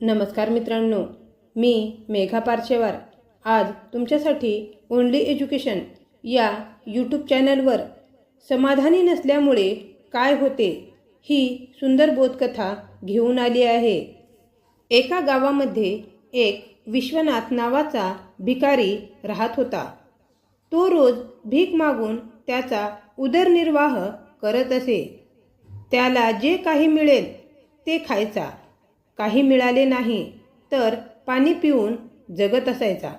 नमस्कार मित्रांनो मी मेघा पारशेवार आज तुमच्यासाठी ओनली एज्युकेशन या यूट्यूब चॅनलवर समाधानी नसल्यामुळे काय होते ही सुंदर बोधकथा घेऊन आली आहे. एका गावामध्ये एक विश्वनाथ नावाचा भिकारी राहत होता. तो रोज भीक मागून त्याचा उदरनिर्वाह करत असे. त्याला जे काही मिळेल ते खायचा. काही मिळाले नाही तर पाणी पिऊन जगत असायचा.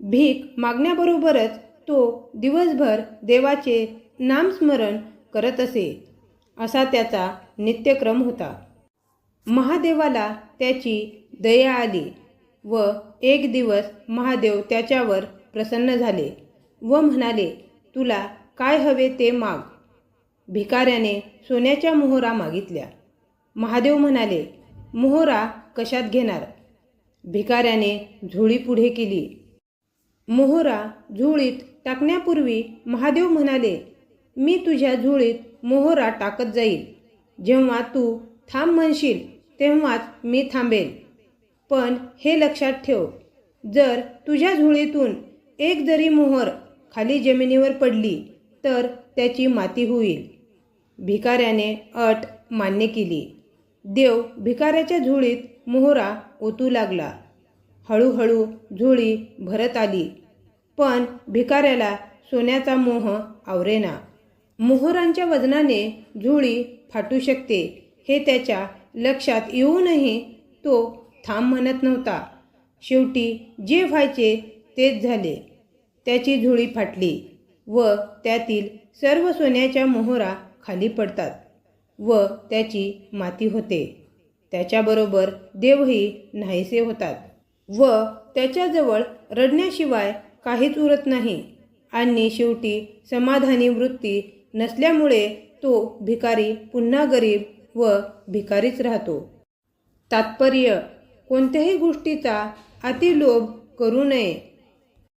भीक मागण्याबरोबरच तो दिवसभर देवाचे नामस्मरण करत असे असा त्याचा नित्यक्रम होता. महादेवाला त्याची दया आली व एक दिवस महादेव त्याच्यावर प्रसन्न झाले व म्हणाले तुला काय हवे ते माग. भिकाऱ्याने सोन्याच्या मोहरा मागितल्या. महादेव म्हणाले मोहरा कशात घेणार? भिकाऱ्याने झोळी पुढे केली. मोहरा झोळीत टाकण्यापूर्वी महादेव म्हणाले मी तुझ्या झोळीत मोहरा टाकत जाईल. जेव्हा तू थांब म्हणशील तेव्हाच मी थांबेल. पण हे लक्षात ठेव जर तुझ्या झोळीतून एक जरी मोहर खाली जमिनीवर पडली तर त्याची माती होईल. भिकाऱ्याने अट मान्य केली. देव भिकाऱ्याच्या झोळीत मोहरा ओतू लागला. हळूहळू झोळी भरत आली. पण भिकाऱ्याला सोन्याचा मोह आवरेना. मोहरांच्या वजनाने झोळी फाटू शकते हे त्याच्या लक्षात येऊनही तो थांब म्हणत नव्हता. शेवटी जे व्हायचे तेच झाले. त्याची झोळी फाटली व त्यातील सर्व सोन्याच्या मोहरा खाली पडतात. व त्याची माती होते. त्याच्याबरोबर देवही नाहीसे होतात व त्याच्याजवळ रडण्याशिवाय काहीच उरत नाही आणि शेवटी समाधानी वृत्ती नसल्यामुळे तो भिकारी पुन्हा गरीब व भिकारीच राहतो. तात्पर्य कोणत्याही गोष्टीचा अतिलोभ करू नये.